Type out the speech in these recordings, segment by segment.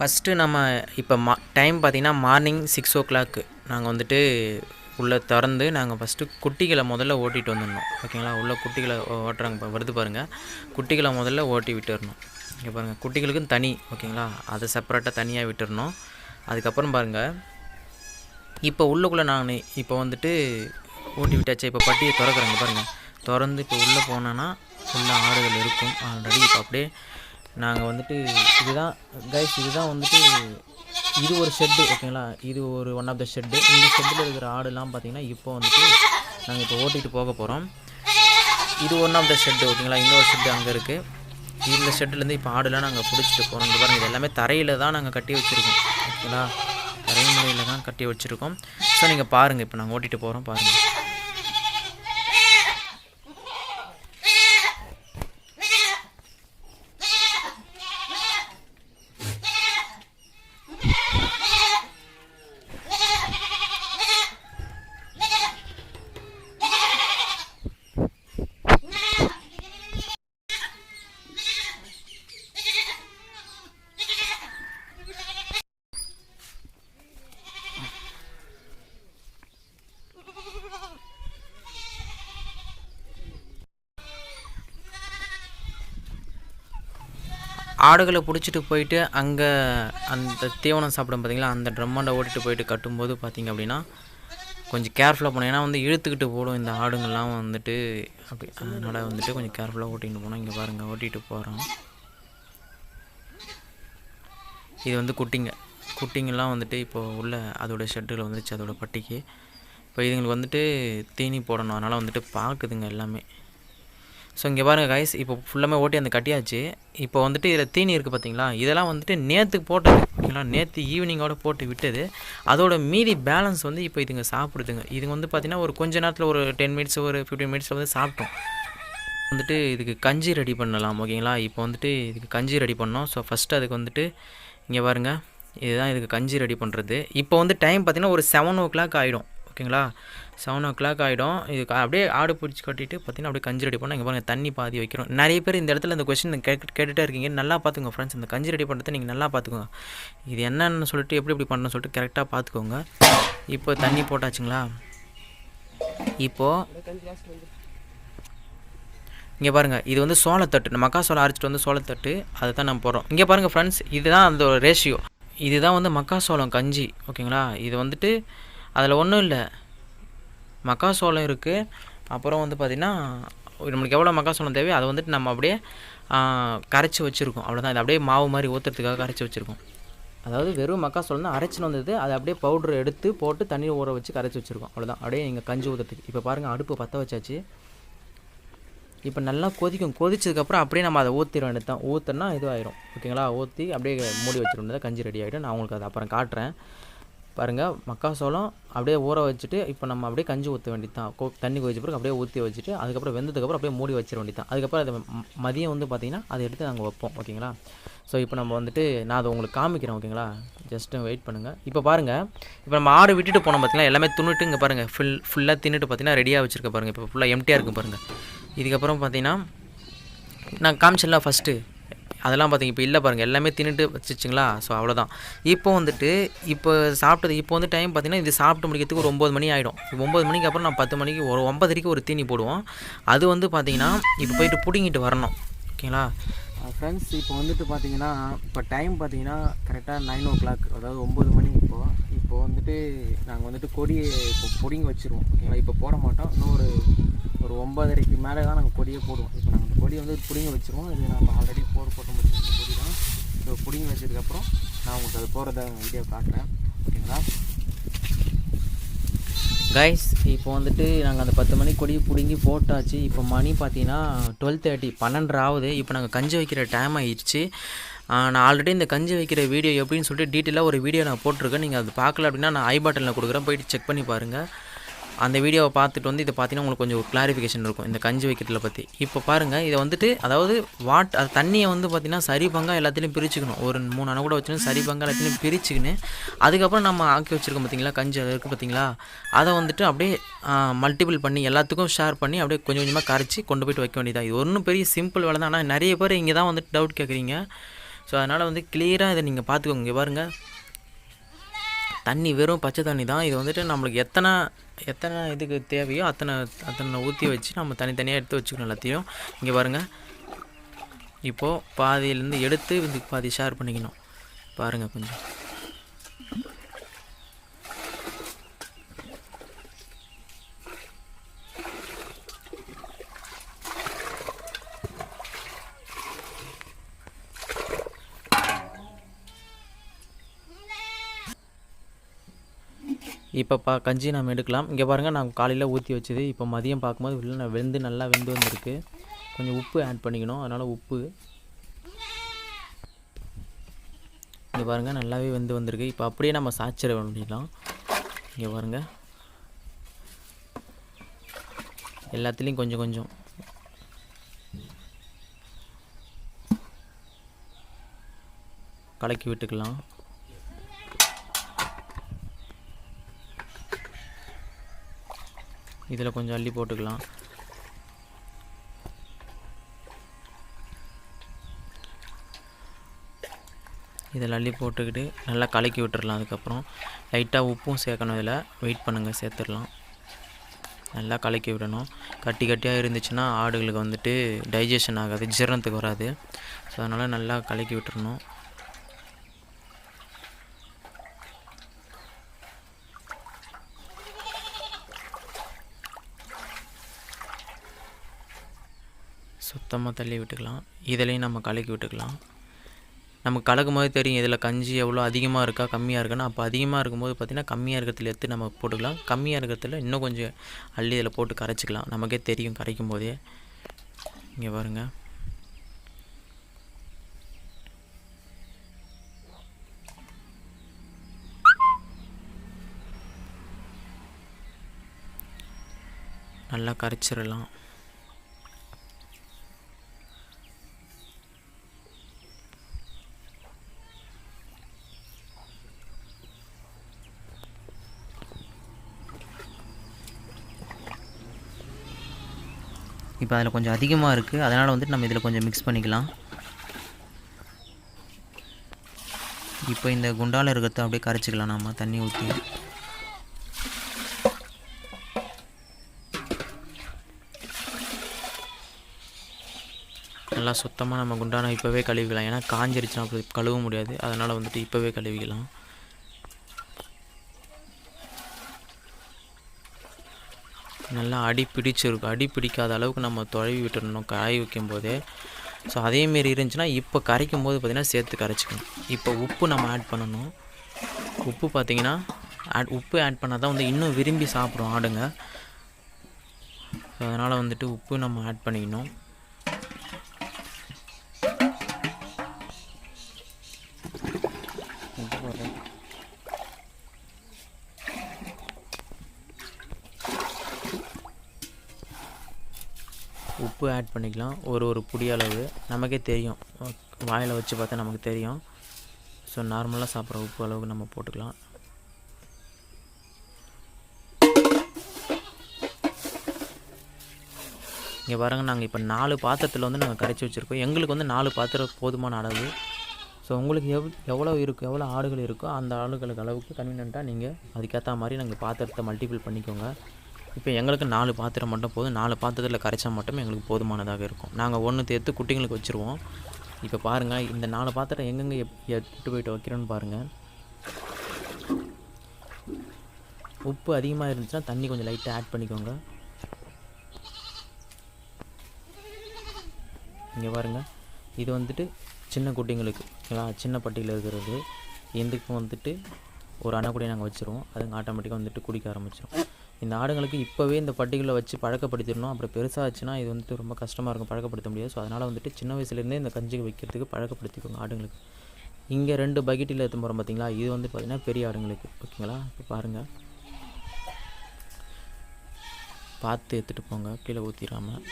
First நம்ம இப்போ மா டைம் பார்த்திங்கன்னா மார்னிங் சிக்ஸ் ஓ கிளாக்கு நாங்கள் வந்துட்டு உள்ளே திறந்து நாங்கள் ஃபஸ்ட்டு குட்டிகளை முதல்ல ஓட்டிகிட்டு வந்துடணும். ஓகேங்களா உள்ளே குட்டிகளை ஓட்டுறாங்க இப்போ வருது பாருங்கள் குட்டிகளை முதல்ல ஓட்டி விட்டுறணும். இங்கே பாருங்கள் குட்டிகளுக்கும் தனி ஓகேங்களா அதை செப்பரேட்டாக தனியாக விட்டுறணும். அதுக்கப்புறம் பாருங்கள் இப்போ உள்ளக்குள்ளே நான் இப்போ வந்துட்டு ஓட்டி விட்டாச்சு. இப்போ பட்டியை திறக்கிறேங்க பாருங்கள் திறந்து இப்போ உள்ளே போனேன்னா உள்ள ஆடுகள் இருக்கும். ஆல்ரெடி இப்போ அப்படியே நாங்கள் வந்துட்டு இதுதான் கைஸ் இதுதான் வந்துட்டு இது ஒரு ஷெட்டு ஓகேங்களா இது ஒரு ஒன் ஆஃப் த ஷெட்டு இந்த ஷெட்டில் இருக்கிற ஆடுலாம் பார்த்தீங்கன்னா இப்போ வந்துட்டு நாங்கள் இப்போ ஓட்டிகிட்டு போக போகிறோம் இது ஒன் ஆஃப் த ஷெட்டு ஓகேங்களா இன்னொரு ஷெட்டு அங்கே இருக்குது இந்த ஷெட்டுலேருந்து இப்போ ஆடுலாம் நாங்கள் பிடிச்சிட்டு போகிறோம் இங்கே பாருங்கள் இது எல்லாமே தரையில் தான் நாங்கள் கட்டி வச்சுருக்கோம். ஓகேங்களா? தரை முறையில் தான் கட்டி வச்சுருக்கோம். ஸோ நீங்கள் பாருங்கள் இப்போ நாங்கள் ஓட்டிகிட்டு போகிறோம் பாருங்கள் ஆடுகளை பிடிச்சிட்டு போயிட்டு அங்கே அந்த தீவனம் சாப்பிடும் பார்த்திங்களா அந்த ட்ரம்மாண்டை ஓட்டிட்டு போயிட்டு கட்டும்போது பார்த்திங்க அப்படின்னா கொஞ்சம் கேர்ஃபுல்லாக போனோம் ஏன்னா வந்து இழுத்துக்கிட்டு போடும் இந்த ஆடுங்கள்லாம் வந்துட்டு. அப்படி அதனால் வந்துட்டு கொஞ்சம் கேர்ஃபுல்லாக ஓட்டிகிட்டு போனோம் இங்கே பாருங்கள் ஓட்டிகிட்டு போகிறோம் இது வந்து குட்டிங்க. குட்டிங்கெல்லாம் வந்துட்டு இப்போது உள்ள அதோட ஷெட்டில் வந்துருச்சு அதோட பட்டிக்கு. இப்போ இதுங்களுக்கு வந்துட்டு தீனி போடணும். அதனால் வந்துட்டு பார்க்குதுங்க எல்லாமே. ஸோ இங்கே பாருங்கள் கைஸ் இப்போ ஃபுல்லாமே ஓட்டி அந்த கட்டியாச்சு. இப்போ வந்துட்டு இதில் தீனி இருக்குது பார்த்தீங்களா இதெல்லாம் வந்துட்டு நேற்றுக்கு போட்டது. ஓகேங்களா? நேற்று ஈவினிங்கோட போட்டு விட்டது. அதோட மீதி பேலன்ஸ் வந்து இப்போ இதுங்க சாப்பிடுதுங்க. இதுங்க வந்து பார்த்திங்கன்னா ஒரு கொஞ்ச நேரத்தில் ஒரு டென் மினிட்ஸ் ஒரு ஃபிஃப்டீன் மினிட்ஸில் வந்து சாப்பிட்டோம். வந்துட்டு இதுக்கு கஞ்சி ரெடி பண்ணலாம் ஓகேங்களா? இப்போ வந்துட்டு இதுக்கு கஞ்சி ரெடி பண்ணோம். ஸோ ஃபஸ்ட்டு அதுக்கு வந்துட்டு இங்கே பாருங்கள் இதுதான் இதுக்கு கஞ்சி ரெடி பண்ணுறது இப்போ வந்து டைம் பார்த்திங்கன்னா ஒரு செவன் ஓ கிளாக் ஆகிடும் ஓகேங்களா? செவன் ஓ கிளாக் ஆகிடும் இது அப்படியே ஆடு பிடிச்சி கட்டிட்டு பார்த்தீங்கன்னா அப்படியே கஞ்சி ரெடி பண்ணால் இங்கே பாருங்கள் தண்ணி பாதி வைக்கிறோம். நிறைய பேர் இந்த இடத்துல இந்த கொஸ்டின் கே கேட்டுகிட்டே இருக்கீங்க. நல்லா பார்த்துக்கோங்க ஃப்ரெண்ட்ஸ் இந்த கஞ்சி ரெடி பண்ணுறதை நீங்கள் நல்லா பார்த்துக்கோங்க இது என்னன்னு சொல்லிட்டு எப்படி எப்படி பண்ணணும்னு சொல்லிட்டு கரெக்டாக பார்த்துக்கோங்க இப்போ தண்ணி போட்டாச்சுங்களா? இப்போது இங்கே பாருங்கள் இது வந்து சோளத்தட்டு. நம்ம மக்காசோளம் அரைச்சிட்டு வந்து சோளத்தட்டு அதை தான் நம்ம போடுறோம். இங்கே பாருங்கள் ஃப்ரெண்ட்ஸ் இதுதான் அந்த ரேஷியோ இதுதான் வந்து மக்காசோளம் கஞ்சி ஓகேங்களா இது வந்துட்டு அதில் ஒன்றும் இல்லை. மக்காசோளம் இருக்குது அப்புறம் வந்து பார்த்திங்கன்னா நம்மளுக்கு எவ்வளோ மக்காசோளம் தேவையோ அதை வந்துட்டு நம்ம அப்படியே கரைச்சி வச்சுருக்கோம். அவ்வளோதான் இது அப்படியே மாவு மாதிரி ஊற்றுறதுக்காக கரைச்சி வச்சுருக்கோம். அதாவது வெறும் மக்காசோளம் தான். அரைச்சின்னு வந்தது அதை அப்படியே பவுட்ரு எடுத்து போட்டு தண்ணி ஊற வச்சு கரைச்சி வச்சுருக்கோம். அவ்வளோதான் அப்படியே நீங்கள் கஞ்சி ஊற்றுறதுக்கு இப்போ பாருங்கள் அடுப்பு பற்ற வச்சாச்சு. இப்போ நல்லா கொதிக்கும். கொதிச்சதுக்கப்புறம் அப்படியே நம்ம அதை ஊற்றிட வேண்டியது தான் ஊற்றினா இதுவாயிரும். ஓகேங்களா? ஊற்றி அப்படியே மூடி வச்சிட கஞ்சி ரெடி ஆகிடும் நான் உங்களுக்கு அதை அப்புறம் காட்டுறேன். பாருங்கள் மக்காசோளம் அப்படியே ஊற வச்சுட்டு இப்போ நம்ம அப்படியே கஞ்சி ஊற்ற வேண்டியது தான் கோ தண்ணி கொதிச்ச பிறகு அப்படியே ஊற்றி வச்சுட்டு அதுக்கப்புறம் வெந்ததுக்கப்புறம் அப்படியே மூடி வச்சிட வேண்டியது தான் அதுக்கப்புறம் அதை மதியம் வந்து பார்த்திங்கன்னா அதை எடுத்து நாங்கள் வைப்போம் ஓகேங்களா? ஸோ இப்போ நம்ம வந்துட்டு நான் அதை உங்களுக்கு காமிக்கிறேன் ஓகேங்களா? ஜஸ்ட்டு வெயிட் பண்ணுங்கள் இப்போ பாருங்கள் இப்போ நம்ம ஆடு விட்டுட்டு போனோம் பார்த்தீங்கன்னா எல்லாமே தின்னுட்டு இங்கே பாருங்கள் ஃபுல் ஃபுல்லாக தின்னுட்டு பார்த்தீங்கன்னா ரெடியாக வச்சுருக்க பாருங்கள் இப்போ ஃபுல்லாக எம்டியாக இருக்குது பாருங்கள் இதுக்கப்புறம் பார்த்தீங்கன்னா நான் காமிச்சிடலாம் ஃபஸ்ட்டு அதெல்லாம் பார்த்திங்க இப்போ இல்லை பாருங்கள் எல்லாமே தின்னுட்டு வச்சுச்சுங்களா? ஸோ அவ்வளோதான் இப்போ வந்துட்டு இப்போ சாப்பிட்டது இப்போ வந்து டைம் பார்த்தீங்கன்னா இது சாப்பிட்டு முடிக்கிறதுக்கு ஒரு ஒம்பது மணி ஆகிடும் ஒம்பது மணிக்கு அப்புறம் நான் பத்து மணிக்கு ஒரு ஒம்பதரைக்கு ஒரு தீனி போடுவோம். அது வந்து பார்த்திங்கன்னா இப்போ போயிட்டு பிடுங்கிட்டு வரணும். ஓகேங்களா? ஃப்ரெண்ட்ஸ் இப்போ வந்துட்டு பார்த்தீங்கன்னா இப்போ டைம் பார்த்தீங்கன்னா கரெக்டாக நைன் ஓ கிளாக் அதாவது ஒம்பது மணி இப்போது இப்போ வந்துட்டு நாங்கள் வந்துட்டு கொடியை இப்போ பிடுங்கி வச்சுருவோம். ஓகேங்களா? இப்போ போட மாட்டோம். இன்னும் ஒரு ஒரு ஒம்பதரைக்கு மேலே தான் நாங்கள் கொடியை போடுவோம். இப்போ நாங்கள் கொடியை வந்து பிடுங்கி வச்சுருவோம். இது நம்ம ஆல்ரெடி போர் போட்டோம் முடியும் தான் ஸோ பிடுங்கி வச்சதுக்கப்புறம் நான் உங்களுக்கு அது போகிறத வீடியோ காட்டுறேன். ஓகேங்களா? கைஸ் இப்போ வந்துட்டு நாங்கள் அந்த பத்து மணி கொடி பிடுங்கி போட்டாச்சு. இப்போ மணி பார்த்தீங்கன்னா டுவெல் தேர்ட்டி பன்னெண்டரை ஆகுது. இப்போ நாங்கள் கஞ்சி வைக்கிற டைம் ஆயிடுச்சு. நான் ஆல்ரெடி இந்த கஞ்சி வைக்கிற வீடியோ எப்படின்னு சொல்லிட்டு டீட்டெயிலாக ஒரு வீடியோ நான் போட்டிருக்கேன். நீங்கள் அது பார்க்கல அப்படின்னா நான் ஐ பட்டனில் கொடுக்குறேன். போயிட்டு செக் பண்ணி பாருங்கள் அந்த வீடியோவை பார்த்துட்டு வந்து இதை பார்த்தீங்கன்னா உங்களுக்கு கொஞ்சம் கிளாரிஃபிகேஷன் இருக்கும். இந்த கஞ்சி வைக்கிறதுல பற்றி இப்போ பாருங்கள் இதை வந்துட்டு அதாவது வாட் அது தண்ணியை வந்து பார்த்தீங்கன்னா சரி பங்காக எல்லாத்துலேயும் பிரிச்சுக்கணும். ஒரு மூணு அணை கூட வச்சுன்னு சரி பங்கா எல்லாத்தையும் பிரிச்சுக்கின்னு அதுக்கப்புறம் நம்ம ஆக்கி வச்சுருக்கோம் பார்த்தீங்களா கஞ்சி அது இருக்குது பார்த்தீங்களா அதை வந்துட்டு அப்படியே மல்டிபிள் பண்ணி எல்லாத்துக்கும் ஷேர் பண்ணி அப்படியே கொஞ்சம் கொஞ்சமாக கரைச்சி கொண்டு போயிட்டு வைக்க வேண்டியதாக இது ஒன்றும் பெரிய சிம்பிள் வேலை தான். ஆனால் நிறைய பேர் இங்கே தான் வந்துட்டு டவுட் கேட்குறீங்க ஸோ அதனால் வந்து கிளியராக இதை நீங்கள் பார்த்துக்கோங்க. இங்கே பாருங்கள் தண்ணி வெறும் பச்சை தண்ணி தான். இது வந்துட்டு நம்மளுக்கு எத்தனை எத்தனை இதுக்கு தேவையோ அத்தனை அத்தனை ஊற்றி வச்சு நம்ம தனித்தனியாக எடுத்து வச்சுக்கணும் எல்லாத்தையும். இங்கே பாருங்கள் இப்போது பாதியிலேருந்து எடுத்து இதுக்கு பாதி ஷேர் பண்ணிக்கணும். பாருங்கள் கொஞ்சம். இப்போ பா கஞ்சி நம்ம எடுக்கலாம். இங்கே பாருங்கள் நான் காலையில் ஊற்றி வச்சது. இப்போ மதியம் பார்க்கும்போது வெளில வெந்து நல்லா வெந்து வந்திருக்கு. கொஞ்சம் உப்பு ஆட் பண்ணிக்கணும். அதனால் உப்பு. இங்கே பாருங்கள் நல்லாவே வெந்து வந்திருக்கு. இப்போ அப்படியே நம்ம சாச்சிட வேண்டிடலாம் இங்கே பாருங்கள் எல்லாத்துலேயும் கொஞ்சம் கொஞ்சம். கலக்கி விட்டுக்கலாம். இதில் கொஞ்சம் அள்ளி போட்டுக்கலாம். இதில் அள்ளி போட்டுக்கிட்டு நல்லா கலக்கி விட்டுறலாம் அதுக்கப்புறம். லைட்டாக உப்பும் சேர்க்கணும் இதில். வெயிட் பண்ணுங்கள் சேர்த்துடலாம். நல்லா கலக்கி விடணும். கட்டி கட்டியாக இருந்துச்சுன்னா ஆடுகளுக்கு வந்துட்டு டைஜஷன் ஆகாது ஜீரணத்துக்கு வராது. ஸோ அதனால் நல்லா கலக்கி விட்டுறணும். சுத்தமாக தள்ளி விட்டுக்கலாம். இதுலேயும் நம்ம கலக்கி விட்டுக்கலாம். நமக்கு கலக்கும் போது தெரியும் இதில் கஞ்சி எவ்வளோ அதிகமாக இருக்கா கம்மியாக இருக்கான்னு. அப்போ அதிகமாக இருக்கும்போது பார்த்திங்கன்னா கம்மியாக இருக்கிறதுல எடுத்து நம்ம போட்டுக்கலாம். கம்மியாக இருக்கிறதுல இன்னும் கொஞ்சம் அள்ளி இதில் போட்டு கரைச்சிக்கலாம். நமக்கே தெரியும் கரைக்கும் போதே. இங்கே பாருங்கள் நல்லா கரைச்சிடலாம். இப்போ அதில் கொஞ்சம் அதிகமாக இருக்குது. அதனால் வந்துட்டு நம்ம இதில் கொஞ்சம் மிக்ஸ் பண்ணிக்கலாம். இப்போ இந்த குண்டால் இருக்கிறத அப்படியே கரைச்சிக்கலாம் நம்ம தண்ணி ஊற்றி நல்லா சுத்தமாக நம்ம குண்டான இப்போவே கழுவிக்கலாம். ஏன்னா காஞ்சிருச்சுன்னா அப்படி கழுவ முடியாது. அதனால் வந்துட்டு இப்போவே கழுவிக்கலாம். நல்லா அடி பிடிச்சிருக்கும் அடி பிடிக்காத அளவுக்கு நம்ம தொலைவி விட்டுடணும் காய வைக்கும் போதே ஸோ அதேமாரி இருந்துச்சுன்னா இப்போ கரைக்கும் போது பார்த்திங்கன்னா சேர்த்து கரைச்சிக்கணும். இப்போ உப்பு நம்ம ஆட் பண்ணணும். உப்பு பார்த்திங்கன்னா ஆட் உப்பு ஆட் பண்ணால் தான் வந்து இன்னும் விரும்பி சாப்பிடும் ஆடுங்க. ஸோ அதனால் வந்துட்டு உப்பு நம்ம ஆட் பண்ணிக்கணும். உப்பு ஆட் பண்ணிக்கலாம். ஒரு ஒரு புடி அளவு. நமக்கே தெரியும். வாயில் வச்சு பார்த்தா நமக்கு தெரியும். ஸோ நார்மலாக சாப்பிட்ற உப்பு அளவுக்கு நம்ம போட்டுக்கலாம். இங்கே பாருங்கள் நாங்கள் இப்போ நாலு பாத்திரத்தில் வந்து நாங்கள் கரைச்சி வச்சுருக்கோம். எங்களுக்கு வந்து நாலு பாத்திரம் போதுமான அளவு. ஸோ உங்களுக்கு எவ் எவ்வளோ இருக்கு எவ்வளோ ஆடுகள் இருக்கோ அந்த ஆடுகளுக்கு அளவுக்கு கன்வீனியண்ட்டாக நீங்கள் அதுக்கேற்ற மாதிரி நாங்கள் பாத்திரத்தை மல்டிபிள் பண்ணிக்கோங்க. இப்போ எங்களுக்கு நாலு பாத்திரம் மட்டும் போதும். நாலு பாத்திரத்தில் கரைச்சா மட்டும் எங்களுக்கு போதுமானதாக இருக்கும். நாங்கள் ஒன்று தேர்த்து குட்டிங்களுக்கு வச்சுருவோம். இப்போ பாருங்கள் இந்த நாலு பாத்திரம் எங்கெங்கே எப் எட்டு போயிட்டு வைக்கிறோன்னு பாருங்கள் உப்பு அதிகமாக இருந்துச்சுன்னா தண்ணி கொஞ்சம் லைட்டாக ஆட் பண்ணிக்கோங்க. இங்கே பாருங்கள் இது வந்துட்டு சின்ன குட்டிங்களுக்கு சின்ன பட்டியில் இருக்கிறது. எந்துக்கும் வந்துட்டு ஒரு அணைக்குடியை நாங்கள் வச்சுருவோம். அதுங்க ஆட்டோமேட்டிக்காக வந்துட்டு குடிக்க ஆரம்பிச்சிடும் இந்த ஆடுங்களுக்கு இப்போவே இந்த பட்டிகளை வச்சு பழக்கப்படுத்திடணும். அப்புறம் பெருசாச்சுன்னா இது வந்துட்டு ரொம்ப கஷ்டமாக இருக்கும். பழக்கப்படுத்த முடியாது. ஸோ அதனால் வந்துட்டு சின்ன வயசுலேருந்தே இந்த கஞ்சி வைக்கிறதுக்கு பழக்கப்படுத்திக்கோங்க ஆடுங்களுக்கு இங்கே ரெண்டு பக்கெட்டில் எடுத்து போகிறோம் பார்த்தீங்களா இது வந்து பார்த்திங்கன்னா பெரிய ஆடுங்களுக்கு ஓகேங்களா? இப்போ பாருங்கள் பார்த்து எடுத்துகிட்டு போங்க. கீழே ஊற்றிடாமல்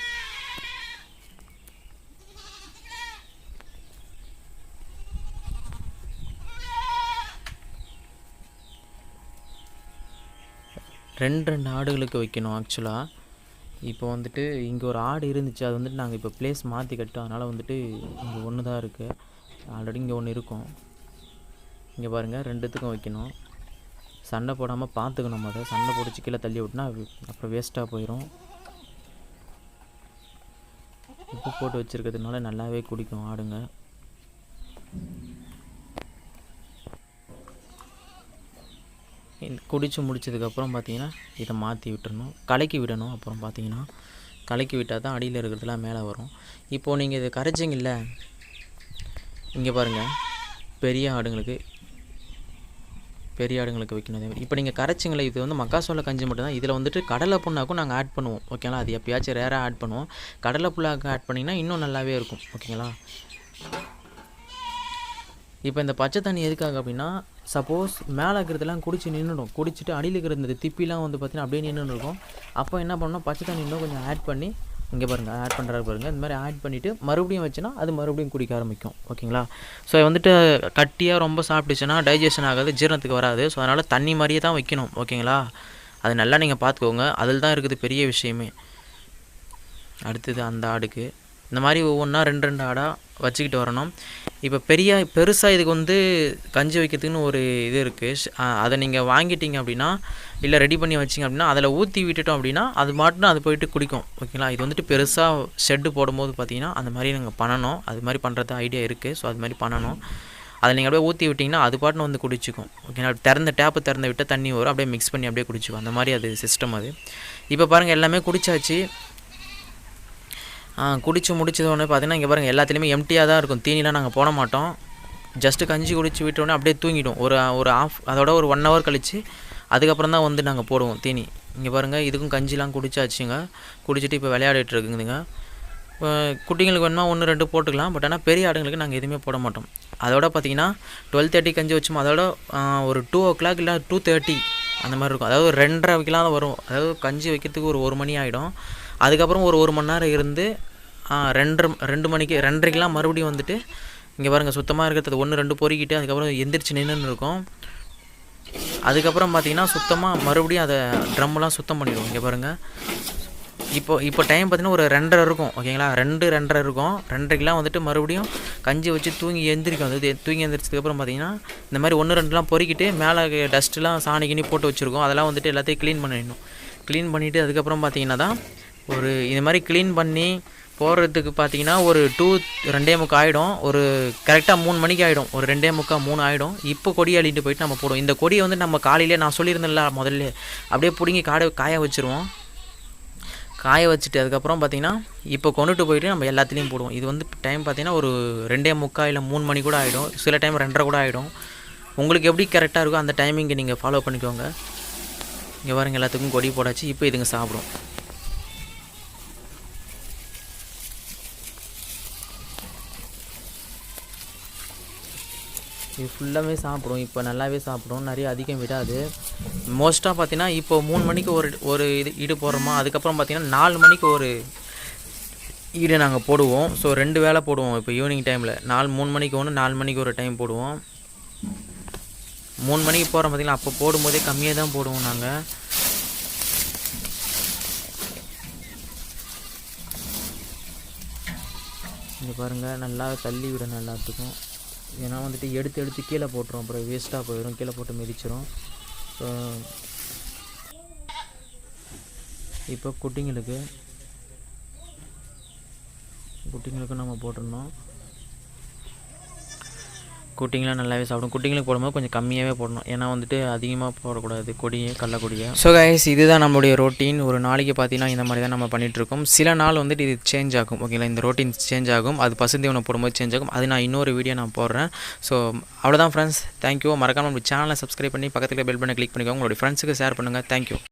ரெண்டு ரெண்டு ஆடுகளுக்கு வைக்கணும் ஆக்சுவலாக இப்போ வந்துட்டு இங்கே ஒரு ஆடு இருந்துச்சு அது வந்துட்டு நாங்கள் இப்போ ப்ளேஸ் மாற்றி கட்டோம். அதனால் வந்துட்டு இங்கே ஒன்று தான் இருக்குது ஆல்ரெடி இங்கே ஒன்று இருக்கும். இங்கே பாருங்கள் ரெண்டுத்துக்கும் வைக்கணும். சண்டை போடாமல் பார்த்துக்கணும் அதை சண்டை போட்டு கீழே தள்ளி விட்டுனா அப்புறம் வேஸ்ட்டாக போயிடும் உப்பு போட்டு வச்சுருக்கிறதுனால நல்லாவே குடிக்கும் ஆடுங்க. குடித்து முடிச்சதுக்கப்புறம் பார்த்தீங்கன்னா இதை மாற்றி விட்டுறணும். கலக்கி விடணும். அப்புறம் பார்த்தீங்கன்னா கலக்கி விட்டால் தான் அடியில் இருக்கிறதுலாம் மேலே வரும். இப்போது நீங்கள் இது கரைச்சிங்கல்ல இங்கே பாருங்கள் பெரிய ஆடுங்களுக்கு பெரிய ஆடுங்களுக்கு வைக்கணும். அதே மாதிரி. இப்போ நீங்கள் கரைச்சிங்களே இது வந்து மக்காசோள கஞ்சி மட்டும்தான் இதில் வந்துட்டு கடலை புண்ணாக்கும் நாங்கள் ஆட் பண்ணுவோம் ஓகேங்களா அது எப்பயாச்சும் ரேராக ஆட் பண்ணுவோம். கடலை புண்ணாக்கு ஆட் பண்ணிங்கன்னா இன்னும் நல்லாவே இருக்கும். ஓகேங்களா இப்போ இந்த பச்சை தண்ணி எதுக்காக அப்படின்னா சப்போஸ் மேலே இருக்கிறதெல்லாம் குடிச்சு நின்றுடும் குடிச்சிட்டு அடியில் இருக்கிற இந்த திப்பிலாம் வந்து பார்த்தீங்கன்னா அப்படியே நின்றுன்னு இருக்கும். அப்போ என்ன பண்ணணும்? பச்சை தண்ணி இன்னும் கொஞ்சம் ஆட் பண்ணி இங்கே பாருங்கள் ஆட் பண்ணுறாரு பாருங்கள் இந்த மாதிரி ஆட் பண்ணிவிட்டு மறுபடியும் வச்சுன்னா அது மறுபடியும் குடிக்க ஆரம்பிக்கும். ஓகேங்களா? ஸோ வந்துட்டு கட்டியாக ரொம்ப சாப்பிட்டுச்சுன்னா டைஜஷன் ஆகாது ஜீரணத்துக்கு வராது. ஸோ அதனால் தண்ணி மாதிரியே தான் வைக்கணும். ஓகேங்களா? அது நல்லா நீங்கள் பார்த்துக்கோங்க அதில் தான் இருக்குது பெரிய விஷயமே. அடுத்தது அந்த ஆடுக்கு. இந்த மாதிரி ஒவ்வொன்றா ரெண்டு ரெண்டு ஆடாக வச்சுக்கிட்டு வரணும். இப்போ பெரிய பெருசாக இதுக்கு வந்து கஞ்சி வைக்கிறதுக்குன்னு ஒரு இது இருக்குது அதை நீங்கள் வாங்கிட்டீங்க அப்படின்னா இல்லை ரெடி பண்ணி வச்சிங்க அப்படின்னா அதில் ஊற்றி விட்டுட்டோம் அப்படின்னா அது மாட்டுன்னு அது போயிட்டு குடிக்கும். ஓகேங்களா? இது வந்துட்டு பெருசாக ஷெட்டு போடும்போது பார்த்தீங்கன்னா அந்த மாதிரி நாங்கள் பண்ணணும். அது மாதிரி பண்ணுறது ஐடியா இருக்குது ஸோ அது மாதிரி பண்ணணும். அதை நீங்கள் அப்படியே ஊற்றி விட்டிங்கன்னா அது பாட்டுன்னு வந்து குடிச்சிக்கும். ஓகேங்களா? திறந்த டேப்பு திறந்து விட்டால் தண்ணி வரும். அப்படியே மிக்ஸ் பண்ணி அப்படியே குடிச்சிக்கும். அந்த மாதிரி அது சிஸ்டம் அது. இப்போ பாருங்கள் எல்லாமே குடிச்சாச்சு. குடித்து முடிச்சது உடனே பார்த்தீங்கன்னா இங்கே பாருங்கள் எல்லாத்துலேயுமே எம்டியாக தான் இருக்கும். தீனிலாம் நாங்கள் போட மாட்டோம். ஜஸ்ட்டு கஞ்சி குடிச்சு விட்டோடனே அப்படியே தூங்கிடும். ஒரு ஒரு ஆஃப் அதோட ஒரு ஒன் ஹவர் கழித்து அதுக்கப்புறம் தான் வந்து நாங்கள் போடுவோம் தீனி. இங்கே பாருங்கள் இதுக்கும் கஞ்சிலாம் குடிச்சாச்சுங்க. குடிச்சிட்டு இப்போ விளையாடிட்டு இருக்குதுங்க. இப்போ குட்டிங்களுக்கு வேணுமா ஒன்று ரெண்டு போட்டுக்கலாம். பட் ஆனால் பெரிய ஆடுங்களுக்கு நாங்கள் எதுவுமே போட மாட்டோம். அதோட பார்த்தீங்கன்னா டுவெல் தேர்ட்டி கஞ்சி வச்சோம் அதோட ஒரு டூ ஓ கிளாக் இல்லை டூ தேர்ட்டி அந்த மாதிரி இருக்கும். அதாவது ரெண்டரை வைக்கலாம் தான் வரும். அதாவது கஞ்சி வைக்கிறதுக்கு ஒரு ஒரு மணி ஆகிடும் அதுக்கப்புறம் ஒரு ஒரு மணி நேரம் இருந்து ரெண்டரை ரெண்டு மணிக்கு ரெண்டரைக்கெலாம் மறுபடியும் வந்துட்டு இங்கே பாருங்கள் சுத்தமாக இருக்கிறது ஒன்று ரெண்டு பொறிக்கிட்டு அதுக்கப்புறம் எந்திரிச்சு நின்றுன்னு இருக்கும். அதுக்கப்புறம் பார்த்தீங்கன்னா சுத்தமாக மறுபடியும் அதை ட்ரம்மெலாம் சுத்தம் பண்ணிடுவோம் இங்கே பாருங்கள் இப்போ இப்போ டைம் பார்த்தீங்கன்னா ஒரு ரெண்டரை இருக்கும் ஓகேங்களா ரெண்டு ரெண்டரை இருக்கும். ரெண்டரைக்கெலாம் வந்துட்டு மறுபடியும் கஞ்சி வச்சு தூங்கி எந்திரிக்கும். அது தூங்கி எந்திரிச்சதுக்கப்புறம் பார்த்தீங்கன்னா இந்த மாதிரி ஒன்று ரெண்டுலாம் பொறிக்கிட்டு மேலே டஸ்ட்டுலாம் சாணி கிணி போட்டு வச்சுருக்கோம். அதெல்லாம் வந்துட்டு எல்லாத்தையும் க்ளீன் பண்ணிடணும். க்ளீன் பண்ணிவிட்டு அதுக்கப்புறம் பார்த்தீங்கன்னா தான் ஒரு இது மாதிரி க்ளீன் பண்ணி போடுறதுக்கு பார்த்தீங்கன்னா ஒரு டூ ரெண்டே முக்கால் ஆகிடும் ஒரு கரெக்டாக மூணு மணிக்கு ஆகிடும் ஒரு ரெண்டே முக்கால் மூணு ஆகிடும் இப்போ கொடி அள்ளிட்டு போயிட்டு நம்ம போடுவோம். இந்த கொடியை வந்து நம்ம காலையிலே நான் சொல்லியிருந்தேன்ல முதல்ல அப்படியே பிடுங்கி காடை காய வச்சுருவோம். காய வச்சுட்டு அதுக்கப்புறம் பார்த்திங்கன்னா இப்போ கொண்டுட்டு போயிட்டு நம்ம எல்லாத்துலேயும் போடுவோம். இது வந்து டைம் பார்த்திங்கன்னா ஒரு ரெண்டே முக்கால் இல்லை மூணு மணி கூட ஆகிடும் சில டைம் ரெண்டரை கூட ஆகிடும் உங்களுக்கு எப்படி கரெக்டாக இருக்கோ அந்த டைமிங்கை நீங்கள் ஃபாலோ பண்ணிக்கோங்க. இங்கே பாருங்க எல்லாத்துக்கும் கொடி போடாச்சு. இப்போ இதுங்க சாப்பிடும். இது ஃபுல்லாகவே சாப்பிடும். இப்போ நல்லாவே சாப்பிடும். நிறைய அதிகம் விடாது. மோஸ்ட்டாக பார்த்தீங்கன்னா இப்போ மூணு மணிக்கு ஒரு ஒரு இது ஈடு போடுறோமா? அதுக்கப்புறம் பார்த்தீங்கன்னா நாலு மணிக்கு ஒரு ஈடு நாங்கள் போடுவோம். ஸோ ரெண்டு வேளை போடுவோம். இப்போ ஈவினிங் டைமில் நாலு மூணு மணிக்கு ஒன்று நாலு மணிக்கு ஒரு டைம் போடுவோம். மூணு மணிக்கு போகிறோம் பார்த்தீங்களா? அப்போ போடும்போதே கம்மியாக தான் போடுவோம் நாங்கள் இங்கே பாருங்கள் நல்லா தள்ளி விடணும் எல்லாத்துக்கும். ஏன்னா வந்துட்டு எடுத்து எடுத்து கீழே போட்டுரும் அப்புறம் வேஸ்ட்டாக போயிடும் கீழே போட்டு மிதிச்சிரும். இப்போ குட்டிங்களுக்கு குட்டிங்களுக்கு நம்ம போட்டிருந்தோம். குட்டிங்களாம் நல்லாவே சாப்பிடும். குட்டிங்களுக்கு போடும்போது கொஞ்சம் கம்மியாகவே போடணும். ஏன்னா வந்துட்டு அதிகமாக போடக்கூடாது. கொடியை கடலக்கொடியை ஸோ கைஸ் இதுதான் நம்மளுடைய ரொட்டீன் ஒரு நாளைக்கு பார்த்தீங்கன்னா இந்த மாதிரி தான் நம்ம பண்ணிகிட்ருக்கோம் சில நாள் வந்துட்டு இது சேஞ்ச் ஆகும். ஓகேங்களா இந்த ரொட்டீன் சேஞ்ச் ஆகும். அது பசுந்தீவனம் போடும்போது சேஞ்ச் ஆகும். அது நான் இன்னொரு வீடியோ நான் போடுறேன். ஸோ அவ்வளோதான் ஃப்ரெண்ட்ஸ் தேங்க்யூ மறக்காமல் நம்ம சேனலை சப்ஸ்கிரைப் பண்ணி பக்கத்தில் பெல் பண்ணி கிளிக் பண்ணிக்கோங்க. உங்களுடைய ஃப்ரெண்ட்ஸுக்கு ஷேர் பண்ணுங்கள் தேங்க்யூ